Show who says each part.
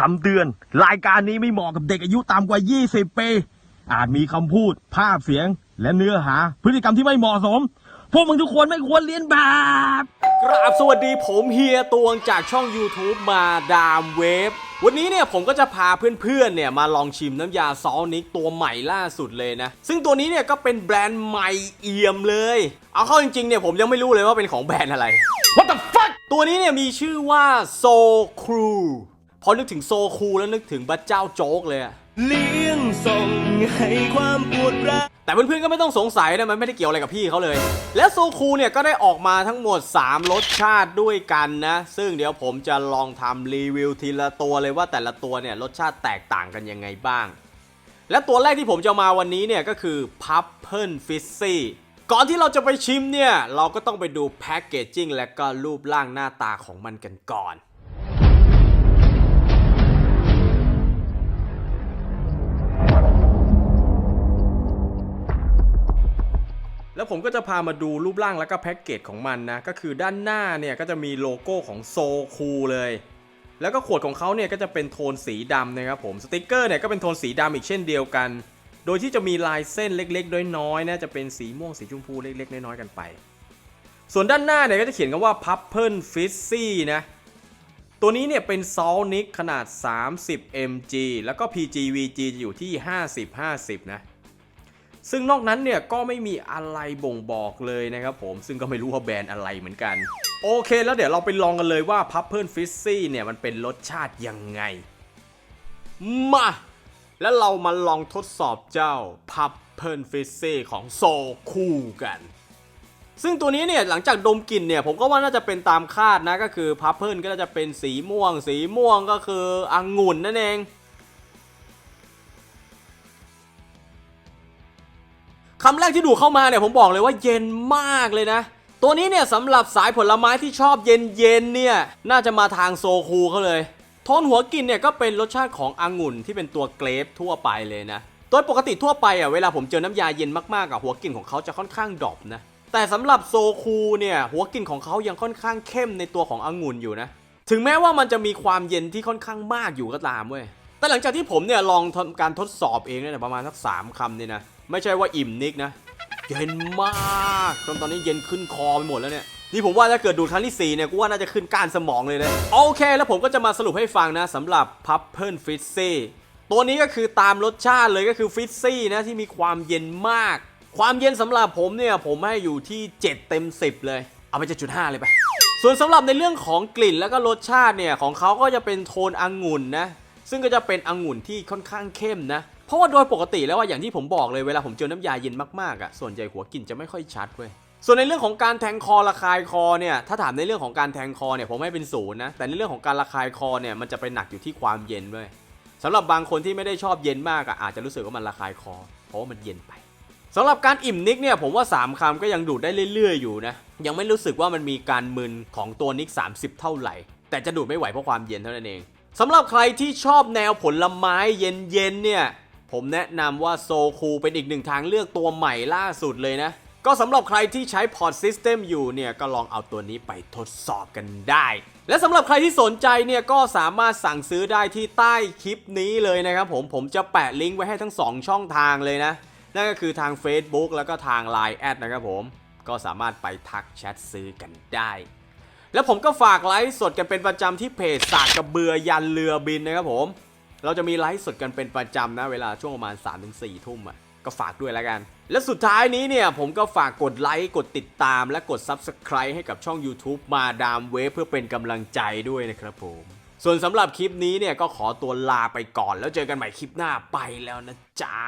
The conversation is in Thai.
Speaker 1: คำเตือน รายการนี้ไม่เหมาะกับเด็กอายุต่ำกว่า 20 ปี อาจมีคำพูด ภาพเสียง และเนื้อหา พฤติกรรมที่ไม่เหมาะสม พวกมึงทุกคนไม่ควรเรียนแบบ
Speaker 2: กราบสวัสดีผมเฮียตวงจากช่อง YouTube มาดามเวฟ วันนี้เนี่ยผมก็จะพาเพื่อนๆเนี่ยมาลองชิมน้ำยาซอลนิกตัวใหม่ล่าสุดเลยนะ ซึ่งตัวนี้เนี่ยก็เป็นแบรนด์ใหม่เอี่ยมเลย เอาเข้าจริงๆเนี่ยผมยังไม่รู้เลยว่าเป็นของแบรนด์อะไร What the fuck ตัวนี้เนี่ยมีชื่อว่าโซครู พอนึกถึงโซครูแล้วนึกถึงบัตเจ้าโจ๊กเลยอะ
Speaker 3: เลี้ยงส่งให้ความปวดร้าว
Speaker 2: แต่เพื่อนๆก็ไม่ต้องสงสัยนะมันไม่ได้เกี่ยวอะไรกับพี่เขาเลย และโซคูเนี่ยก็ได้ออกมาทั้งหมด 3 รสชาติด้วยกันนะ ซึ่งเดี๋ยวผมจะลองทำรีวิวทีละตัวเลยว่าแต่ละตัวเนี่ยรสชาติแตกต่างกันยังไงบ้าง และตัวแรกที่ผมจะมาวันนี้เนี่ยก็คือ p u p p l e Fizzy ก่อนที่เราจะไปชิมเนี่ย เราก็ต้องไปดูแพคเกจจิ้งและก็รูปร่างหน้าตาของมันกันก่อน แล้วผมก็จะพามาดูรูปร่างและก็แพ็กเกจของมันนะ ก็คือด้านหน้าเนี่ยก็จะมีโลโก้ของโซคูเลย แล้วก็ขวดของเขาเนี่ยก็จะเป็นโทนสีดำนะครับผม สติกเกอร์เนี่ยก็เป็นโทนสีดำอีกเช่นเดียวกัน โดยที่จะมีลายเส้นเล็กๆ น้อยๆนะจะเป็นสีม่วงสีชมพูเล็กๆ น้อยๆ กันไป ส่วนด้านหน้าเนี่ยก็จะเขียนคำว่า p u p p l e Fizzy นะตัวนี้เนี่ยเป็นซอลนิกขนาด 30 mg แล้วก็ PGVG จะอยู่ที่ 50-50 นะ ซึ่งนอกนั้นเนี่ยก็ไม่มีอะไรบ่งบอกเลยนะครับผมซึ่งก็ไม่รู้ว่าแบรนด์อะไรเหมือนกัน โอเคแล้วเดี๋ยวเราไปลองกันเลยว่า p u p p l e Fizzy เนี่ยมันเป็นรสชาติยังไง มา แล้วเรามาลองทดสอบเจ้า p u p p l e Fizzy ของโซคูกันซึ่งตัวนี้เนี่ยหลังจากดมกลิ่นเนี่ยผมก็ว่าน่าจะเป็นตามคาดนะก็คือพับเพิลก็น่าจะเป็นสีม่วง สีม่วงก็คือองุ่นนั่นเองำแรกที่ดูเข้ามาเนี่ยผมบอกเลยว่าเย็นมากเลยนะ ตัวนี้เนี่ยสำหรับสายผลไม้ที่ชอบเย็นเย็นๆเนี่ยน่าจะมาทางโซคูเขาเลยโทนหัวกลิ่นเนี่ยก็เป็นรสชาติขององุ่นที่เป็นตัวเกรฟทั่วไปเลยนะโดยปกติทั่วไปอะเวลาผมเจอน้ำยาเย็นมากๆอะหัวกลิ่นของเขาจะค่อนข้างดรอปนะแต่สำหรับโซคูเนี่ยหัวกลิ่นของเขายังค่อนข้างเข้มในตัวขององุ่นอยู่นะถึงแม้ว่ามันจะมีความเย็นที่ค่อนข้างมากอยู่ก็ตามเว้ยแต่หลังจากที่ผมเนี่ยลองทำการทดสอบเองเนี่ยประมาณสักสามคำเนี่ยนะ ไม่ใช่ว่าอิ่มนิกนะ เย็นมากจนตอนนี้เย็นขึ้นคอไปหมดแล้วเนี่ยนี่ผมว่าถ้าเกิดดูดครั้งที่ 4 เนี่ยกูว่าน่าจะขึ้นก้านสมองเลยนะโอเค แล้วผมก็จะมาสรุปให้ฟังนะสำหรับ p u p p l e Fizzy ตัวนี้ก็คือตามรสชาติเลยก็คือฟิซซี่นะที่มีความเย็นมาก ความเย็นสำหรับผมเนี่ยผมให้อยู่ที่ 7 เต็ม 10 เลย เอาไป 7.5 เลยไป ส่วนสำหรับในเรื่องของกลิ่นแล้วก็รสชาติเนี่ยของเขาก็จะเป็นโทนองุ่นนะซึ่งก็จะเป็นองุ่นที่ค่อนข้างเข้มนะ เพราะว่าโดยปกติแล้วว่าอย่างที่ผมบอกเลยเวลาผมเจอน้ำยาเย็นมากๆอะส่วนใหญ่หัวกลิ่นจะไม่ค่อยชัดเว้ยส่วนในเรื่องของการแทงคอระคายคอเนี่ยถ้าถามในเรื่องของการแทงคอเนี่ยผมให้เป็นศูนย์นะแต่ในเรื่องของการระคายคอเนี่ยมันจะไปหนักอยู่ที่ความเย็นเว้ยสำหรับบางคนที่ไม่ได้ชอบเย็นมากอะอาจจะรู้สึกว่ามันระคายคอ เพราะว่ามันเย็นไปสำหรับการอิ่มนิกเนี่ยผมว่า 3คำก็ยังดูดได้เรื่อยๆอยู่นะยังไม่รู้สึกว่ามันมีการมึนของตัวนิก 30 เท่าไหร่ แต่จะดูดไม่ไหวเพราะความเย็นเท่านั้นเองสำหรับใครที่ชอบแนวผลไม้เย็นๆเนี่ย ผมแนะนำว่าโซคูเป็นอีกหนึ่งทางเลือกตัวใหม่ล่าสุดเลยนะ ก็สำหรับใครที่ใช้พอร์ตซิสเต็มอยู่เนี่ยก็ลองเอาตัวนี้ไปทดสอบกันได้ และสำหรับใครที่สนใจเนี่ยก็สามารถสั่งซื้อได้ที่ใต้คลิปนี้เลยนะครับผมผมจะแปะลิงก์ไว้ให้ทั้ง 2 ช่องทางเลยนะ นั่นก็คือทาง Facebook แล้วก็ทาง Line แอดนะครับผมก็สามารถไปทักแชทซื้อกันได้แล้วผมก็ฝากไลฟ์สดกันเป็นประจำที่เพจสากกระเบือยันเรือบินนะครับผม เราจะมีไลฟ์สดกันเป็นประจำนะ เวลาช่วงประมาณ 3-4 ทุ่มอะก็ฝากด้วยแล้วกัน และสุดท้ายนี้เนี่ย ผมก็ฝากกดไลค์ กดติดตาม และกด Subscribe ให้กับช่อง YouTube มาดามเวฟเพื่อเป็นกำลังใจด้วยนะครับผม ส่วนสำหรับคลิปนี้เนี่ย ก็ขอตัวลาไปก่อนแล้วเจอกันใหม่คลิปหน้าไปแล้วนะจ๊ะ